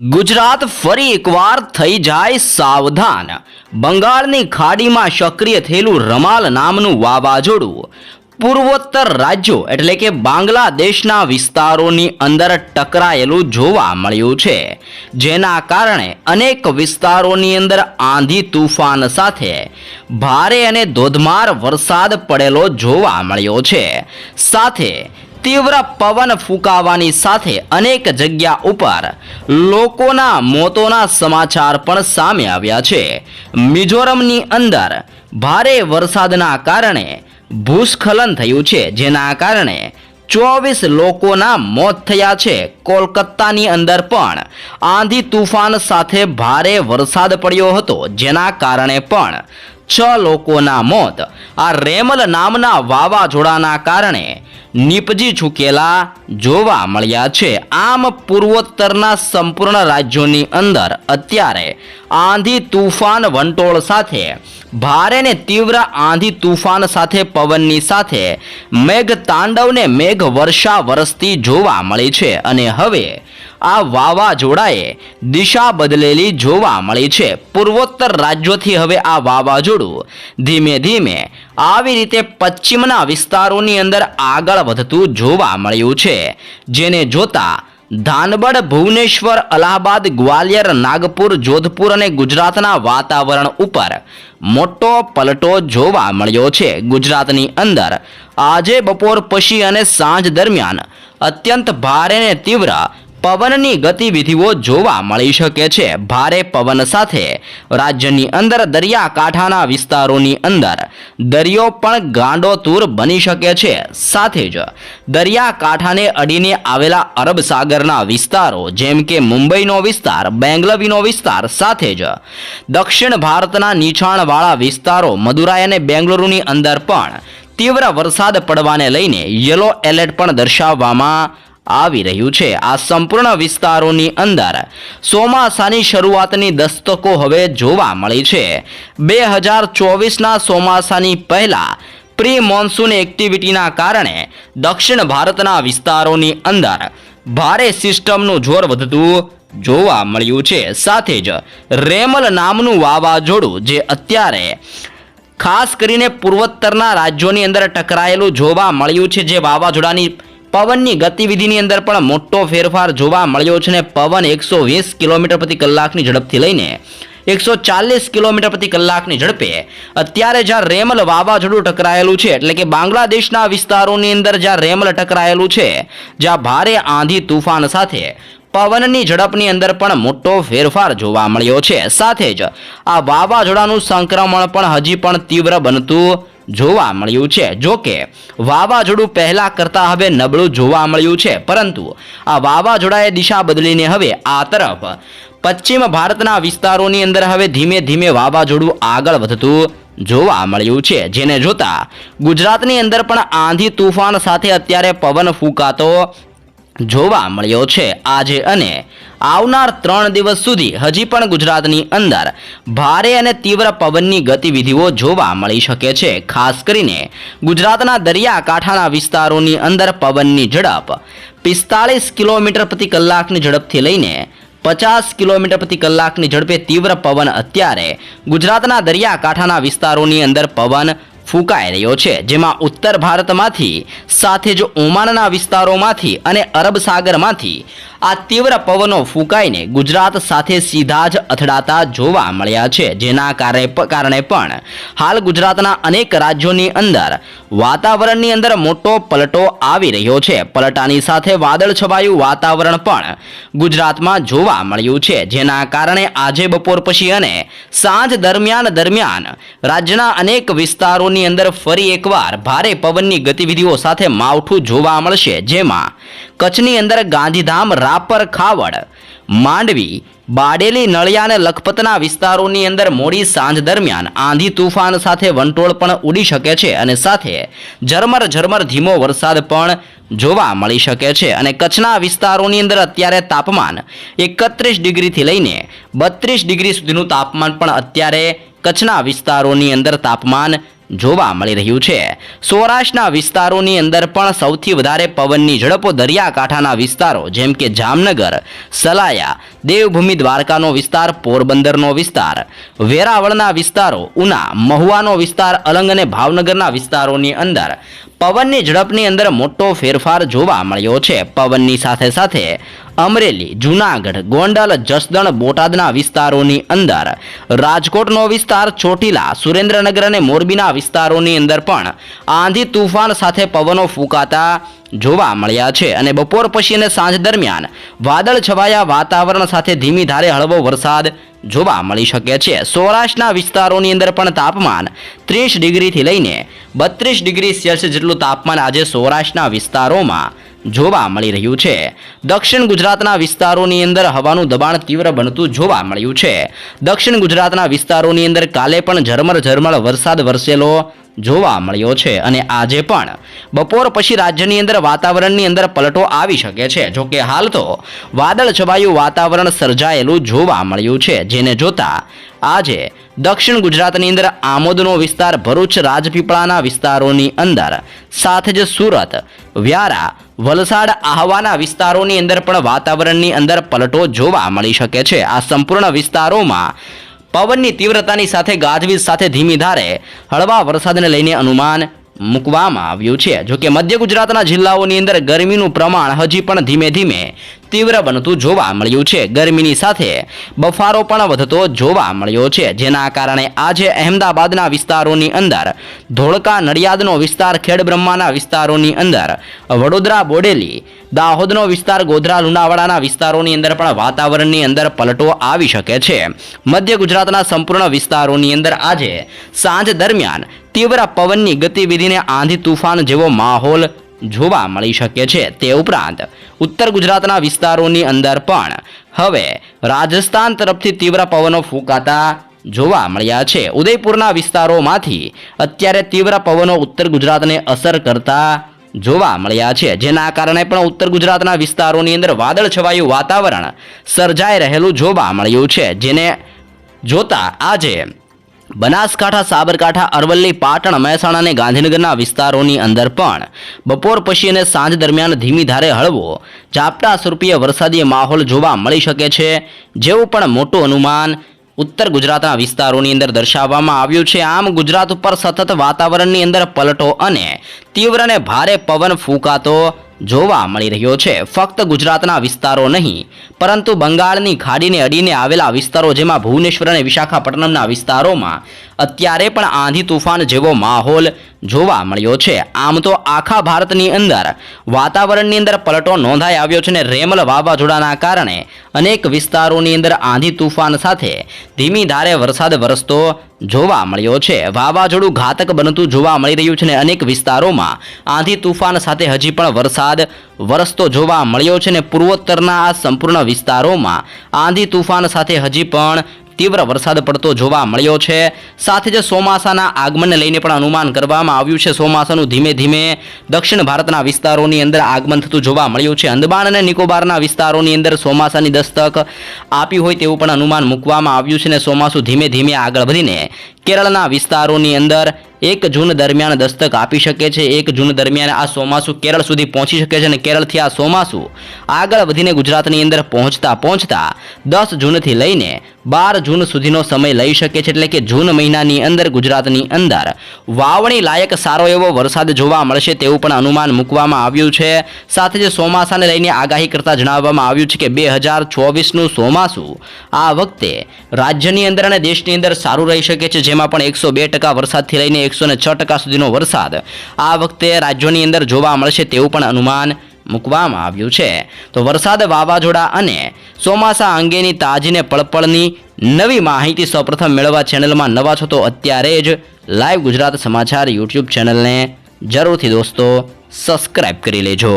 ગુજરાત ફરી એકવાર થઈ જાય સાવધાન. બંગાળની ખાડીમાં સક્રિય થયેલું રમાલ નામનું વાવાઝોડું પૂર્વોત્તર રાજ્યો એટલે કે બાંગ્લાદેશના વિસ્તારોની અંદર ટકરાયેલું જોવા મળ્યું છે. જેના કારણે અનેક વિસ્તારોની અંદર આંધી તુફાન સાથે ભારે અને ધોધમાર વરસાદ પડેલો જોવા મળ્યો છે. સાથે તીવ્ર પવન ફૂંકાવાની સાથે અનેક જગ્યા ઉપર લોકોના મોતોના સમાચાર પણ સામે આવ્યા છે. મિઝોરમની અંદર ભારે વરસાદના કારણે ભૂસ્ખલન થયું છે, જેના કારણે ચોવીસ લોકોના મોત થયા છે. કોલકાતાની અંદર પણ આંધી તુફાન સાથે ભારે વરસાદ પડ્યો હતો, જેના કારણે પણ છ લોકોના મોત. આ રેમલ નામના વાવાઝોડાના કારણે નીપજી ચૂકેલા જોવા મળ્યા છે. આમ પૂર્વોત્તરના સંપૂર્ણ રાજ્યોની અંદર અત્યારે આંધી તુફાન વંટોળ સાથે ભારે ને તીવ્ર આંધી તુફાન સાથે, પવનની સાથે મેઘ તાંડવને મેઘ વર્ષા વરસતી જોવા મળી છે અને હવે આ વાવાઝોડાએ દિશા બદલેલી જોવા મળી છે. પૂર્વોત્તર રાજ્યોથી હવે આ વાવાઝોડું ધીમે ધીમે આવી રીતે પશ્ચિમના વિસ્તારોની અંદર આગળ વધતું જોવા મળ્યું છે. જેને જોતા ધાનબડ ભુવનેશ્વર, અલ્હાબાદ, ગ્વાલિયર, નાગપુર, જોધપુર અને ગુજરાતના વાતાવરણ ઉપર મોટો પલટો જોવા મળ્યો છે. ગુજરાતની અંદર આજે બપોર પછી અને સાંજ દરમિયાન અત્યંત ભારે અને તીવ્ર પવનની ગતિવિધિઓ જોવા મળી શકે છે. ભારે પવન સાથે રાજ્યની અંદર દરિયાકાંઠાના વિસ્તારોની અંદર દરિયો પણ ગાંડોતૂર બની શકે છે. સાથે જ દરિયાકાંઠાને અડીને આવેલા અરબ સાગરના વિસ્તારો જેમ કે મુંબઈનો વિસ્તાર, બેંગલવીનો વિસ્તાર સાથે જ દક્ષિણ ભારતના નીચાણવાળા વિસ્તારો, મદુરાઈ અને બેંગલુરુની અંદર પણ તીવ્ર વરસાદ પડવાને લઈને યલો એલર્ટ પણ દર્શાવવામાં આવી રહ્યું છે. આ સંપૂર્ણ વિસ્તારોની અંદર ચોમાસાની શરૂઆતની દસ્તકો હવે જોવા મળી છે. બે હજાર ચોવીસના ચોમાસાની પહેલાં પ્રી મોન્સૂન એક્ટિવિટીના કારણે દક્ષિણ ભારતના વિસ્તારોની અંદર ભારે સિસ્ટમનું જોર વધતું જોવા મળ્યું છે. સાથે જ રેમલ નામનું વાવાઝોડું જે અત્યારે ખાસ કરીને પૂર્વોત્તરના રાજ્યોની અંદર ટકરાયેલું જોવા મળ્યું છે, જે વાવાઝોડાની પવનની ગતિવિધિની અંદર પણ મોટો ફેરફાર જોવા મળ્યો છે ને પવન એકસો વીસ કિલોમીટર પ્રતિ કલાકની ઝડપથી લઈને એકસો ચાલીસ કિલોમીટર પ્રતિ કલાકની ઝડપે. અત્યારે જ્યાં રેમલ વાવાઝોડું ટકરાયેલું છે, એટલે કે બાંગ્લાદેશના વિસ્તારોની અંદર જ્યાં રેમલ ટકરાયેલું છે, જ્યાં ભારે આંધી તુફાન સાથે પવનની ઝડપની અંદર પણ મોટો ફેરફાર જોવા મળ્યો છે. સાથે જ આ વાવાઝોડાનું સંક્રમણ પણ હજી પણ તીવ્ર બનતું જોવા મળ્યું છે. જો કે વાવાઝોડું પહેલાં કરતાં હવે નબળું જોવા મળ્યું છે. પરંતુ, આ વાવાઝોડાએ દિશા બદલીને હવે આ તરફ પશ્ચિમ ભારતના વિસ્તારોની અંદર હવે ધીમે ધીમે વાવાઝોડું આગળ વધતું જોવા મળ્યું છે. જેને જોતા ગુજરાતની અંદર પણ આંધી તુફાન સાથે અત્યારે પવન ફૂંકાતો જોવા મળ્યો છે. આજે અને આવનાર ત્રણ દિવસ સુધી હજી પણ ગુજરાતની અંદર ભારે અને તીવ્ર પવનની ગતિવિધિઓ જોવા મળી શકે છે. ખાસ કરીને ગુજરાતના દરિયાકાંઠાના વિસ્તારોની અંદર પવનની ઝડપ પિસ્તાળીસ કિલોમીટર પ્રતિ કલાકની ઝડપથી લઈને પચાસ કિલોમીટર પ્રતિ કલાકની ઝડપે તીવ્ર પવન અત્યારે ગુજરાતના દરિયાકાંઠાના વિસ્તારોની અંદર પવન ફૂંકાઈ રહ્યો છે. જેમાં ઉત્તર ભારતમાંથી સાથે જ ઓમાનના વિસ્તારોમાંથી અને અરબ સાગરમાંથી આ તીવ્ર પવનો ફૂંકાઈને ગુજરાત સાથે સીધા જ અથડાતા જોવા મળ્યા છે. જેના કારણે પણ હાલ ગુજરાતના અનેક રાજ્યોની અંદર વાતાવરણની અંદર મોટો પલટો આવી રહ્યો છે. પલટાની સાથે વાદળ છવાયું વાતાવરણ પણ ગુજરાતમાં જોવા મળ્યું છે. જેના કારણે આજે બપોર પછી અને સાંજ દરમિયાન દરમિયાન રાજ્યના અનેક વિસ્તારોની અંદર ફરી એકવાર ભારે પવનની ગતિવિધિઓ સાથે માવઠું જોવા મળશે. જેમાં કચ્છની અંદર ગાંધીધામ, રાપર, ખાવડ, માંડવી, બાડેલી, નળિયા અને લખપતના વિસ્તારોની અંદર મોડી સાંજ દરમિયાન આંધી તુફાન સાથે વંટોળ પણ ઉડી શકે છે અને સાથે ઝરમર ઝરમર ધીમો વરસાદ પણ જોવા મળી શકે છે. અને કચ્છના વિસ્તારોની અંદર અત્યારે તાપમાન એકત્રીસ ડિગ્રીથી લઈને બત્રીસ ડિગ્રી સુધીનું તાપમાન પણ અત્યારે કચ્છના વિસ્તારોની અંદર તાપમાન જોવા મળી રહ્યું છે. સૌરાષ્ટ્રના વિસ્તારોની અંદર પણ સૌથી વધારે પવનની ઝડપો દરિયાકાંઠાના વિસ્તારો, જેમ કે જામનગર, સલાયા, દેવભૂમિ દ્વારકાનો વિસ્તાર, પોરબંદરનો વિસ્તાર, વેરાવળના વિસ્તારો, ઉના, મહુવાનો વિસ્તાર, અલંગ અને ભાવનગરના વિસ્તારોની અંદર પવનની ઝડપની અંદર મોટો ફેરફાર જોવા મળ્યો છે. પવનની સાથે સાથે અમરેલી, જૂનાગઢ, ગોંડલ, જસદણ, બોટાદના વિસ્તારોની અંદર રાજકોટનો વિસ્તાર ચોટીલા, સુરેન્દ્રનગર અને મોરબીના વિસ્તારોની અંદર પણ આંધી તુફાન સાથે પવનો ફૂંકાતા જોવા મળ્યા છે. અને બપોર પછી અને સાંજ દરમિયાન વાદળ છવાયા વાતાવરણ સાથે ધીમી ધારે હળવો વરસાદ જોવા મળી શકે છે. સૌરાષ્ટ્રના વિસ્તારોની અંદર પણ તાપમાન ત્રીસ ડિગ્રીથી લઈને બત્રીસ ડિગ્રી સેલ્સિયસ જેટલું તાપમાન આજે સૌરાષ્ટ્રના વિસ્તારોમાં જોવા મળી રહ્યું છે. દક્ષિણ ગુજરાતના વિસ્તારોની અંદર હવાનું દબાણ તીવ્ર બનતું જોવા મળ્યું છે. દક્ષિણ ગુજરાતના વિસ્તારોની અંદર કાલે પણ ઝરમર ઝરમર વરસાદ વરસેલો જોવા મળ્યો છે અને આજે પણ બપોર પછી રાજ્યની અંદર વાતાવરણની અંદર પલટો આવી શકે છે. જો કે હાલ તો વાદળ છવાયું વાતાવરણ સર્જાયેલું જોવા મળ્યું છે. જેને જોતા આજે દક્ષિણ ગુજરાતની અંદર આમોદનો વિસ્તાર, ભરૂચ રાજપીપળાના વિસ્તારોની અંદર, સાથે જ સુરત, વ્યારા, વલસાડ આહવાના વિસ્તારોની અંદર પણ વાતાવરણની અંદર પલટો જોવા મળી શકે છે. આ સંપૂર્ણ વિસ્તારોમાં પવનની તીવ્રતાની સાથે ગાજવીજ સાથે ધીમી ધારે હળવા વરસાદને લઈને અનુમાન મૂકવામાં આવ્યું છે. જોકે મધ્ય ગુજરાતના જિલ્લાઓની અંદર ગરમીનું પ્રમાણ હજી પણ ધીમે ધીમે તીવ્ર બનતું જોવા મળ્યું છે. ગરમીની સાથે બફારો પણ વધતો જોવા મળ્યો છે. જેના કારણે આજે અહેમદાબાદના વિસ્તારોની અંદર ધોળકા નડિયાદનો વિસ્તાર ખેડબ્રહ્માના વિસ્તારોની અંદર, વડોદરા બોડેલી, દાહોદનો વિસ્તાર, ગોધરા લુણાવાડાના વિસ્તારોની અંદર પણ વાતાવરણની અંદર પલટો આવી શકે છે. મધ્ય ગુજરાતના સંપૂર્ણ વિસ્તારોની અંદર આજે સાંજ દરમિયાન તીવ્ર પવનની ગતિવિધિને આંધી તુફાન જેવો માહોલ જોવા મળી શકે છે તે ઉપરાંત ઉત્તર ગુજરાતના વિસ્તારોની અંદર પણ હવે રાજસ્થાન તરફથી તીવ્ર પવનો ફૂંકાતા જોવા મળ્યા છે. ઉદયપુરના વિસ્તારોમાંથી અત્યારે તીવ્ર પવનો ઉત્તર ગુજરાતને અસર કરતા જોવા મળ્યા છે. જેના કારણે પણ ઉત્તર ગુજરાતના વિસ્તારોની અંદર વાદળ છવાયું વાતાવરણ સર્જાઈ રહેલું જોવા મળ્યું છે. જેને જોતા આજે બનાસકાંઠા, સાબરકાંઠા, અરવલ્લી, પાટણ, મહેસાણા અને ગાંધીનગરના વિસ્તારોની અંદર પણ બપોર પછી અને સાંજ દરમિયાન ધીમી ધારે હળવો, ઝાપટા સ્વરૂપીય વરસાદી માહોલ જોવા મળી શકે છે, જેવું પણ મોટું અનુમાન ઉત્તર ગુજરાતના વિસ્તારોની અંદર દર્શાવવામાં આવ્યું છે. આમ, ગુજરાત ઉપર સતત વાતાવરણની અંદર પલટો અને તીવ્ર અને ભારે પવન ફૂંકાતો જોવા મળી રહ્યો છે. ફક્ત ગુજરાતના વિસ્તારો નહીં, પરંતુ બંગાળની ખાડીને અડીને આવેલા વિસ્તારો જેમાં ભુવનેશ્વર અને વિશાખાપટ્ટનમના વિસ્તારોમાં અત્યારે પણ આંધી તુફાન જેવો માહોલ જોવા મળ્યો છે. આમ તો આખા ભારતની અંદર વાતાવરણની અંદર પલટો નોંધાઈ આવ્યો છે અને રેમલ વાવાઝોડાના કારણે અનેક વિસ્તારોની અંદર આંધી તુફાન સાથે ધીમી ધારે વરસાદ વરસતો જોવા મળ્યો છે. વાવાઝોડું ઘાતક બનતું જોવા મળી રહ્યું છે અને અનેક વિસ્તારોમાં આંધી તુફાન સાથે હજી પણ વરસાદ વરસતો જોવા મળ્યો છે અને પૂર્વોત્તરના આ સંપૂર્ણ વિસ્તારોમાં આંધી તુફાન સાથે હજી પણ તીવ્ર વરસાદ પડતો જોવા મળ્યો છે. સાથે જ ચોમાસાના આગમનને લઈને પણ અનુમાન કરવામાં આવ્યું છે. ચોમાસાનું ધીમે ધીમે દક્ષિણ ભારતના વિસ્તારોની અંદર આગમન થતું જોવા મળ્યું છે. અંદમાન અને નિકોબારના વિસ્તારોની અંદર ચોમાસાની દસ્તક આપી હોય તેવું પણ અનુમાન મૂકવામાં આવ્યું છે અને ચોમાસું ધીમે ધીમે આગળ વધીને કેરળના વિસ્તારોની અંદર એક જૂન દરમિયાન દસ્તક આપી શકે છે. એક જૂન દરમિયાન આ ચોમાસું કેરળ સુધી પહોંચી શકે છે અને કેરળથી આ ચોમાસું આગળ વધીને ગુજરાતની અંદર પહોંચતા પહોંચતા દસ જૂનથી લઈને બાર જૂન સુધીનો સમય લઈ શકે છે. એટલે કે જૂન મહિનાની અંદર ગુજરાતની અંદર વાવણી લાયક સારો એવો વરસાદ જોવા મળશે તેવું પણ અનુમાન મૂકવામાં આવ્યું છે. સાથે જ ચોમાસાને લઈને આગાહી કરતા જણાવવામાં આવ્યું છે કે બે હજાર ચોવીસનું ચોમાસું આ વખતે રાજ્યની અંદર અને દેશની અંદર સારું રહી શકે છે. જેમાં પણ એકસો બે ટકા વરસાદથી લઈને એકસો ને છ ટકા સુધીનો વરસાદ આ વખતે રાજ્યોની અંદર જોવા મળશે તેવું પણ અનુમાન મૂકવામાં આવ્યું છે. તો વરસાદ વાવાઝોડા અને ચોમાસા અંગેની તાજીને પળપળની નવી માહિતી સૌપ્રથમ મેળવવા ચેનલમાં નવા છો તો અત્યારે જ લાઈવ ગુજરાત સમાચાર યુટ્યુબ ચેનલને જરૂરથી દોસ્તો સબસ્ક્રાઈબ કરી લેજો.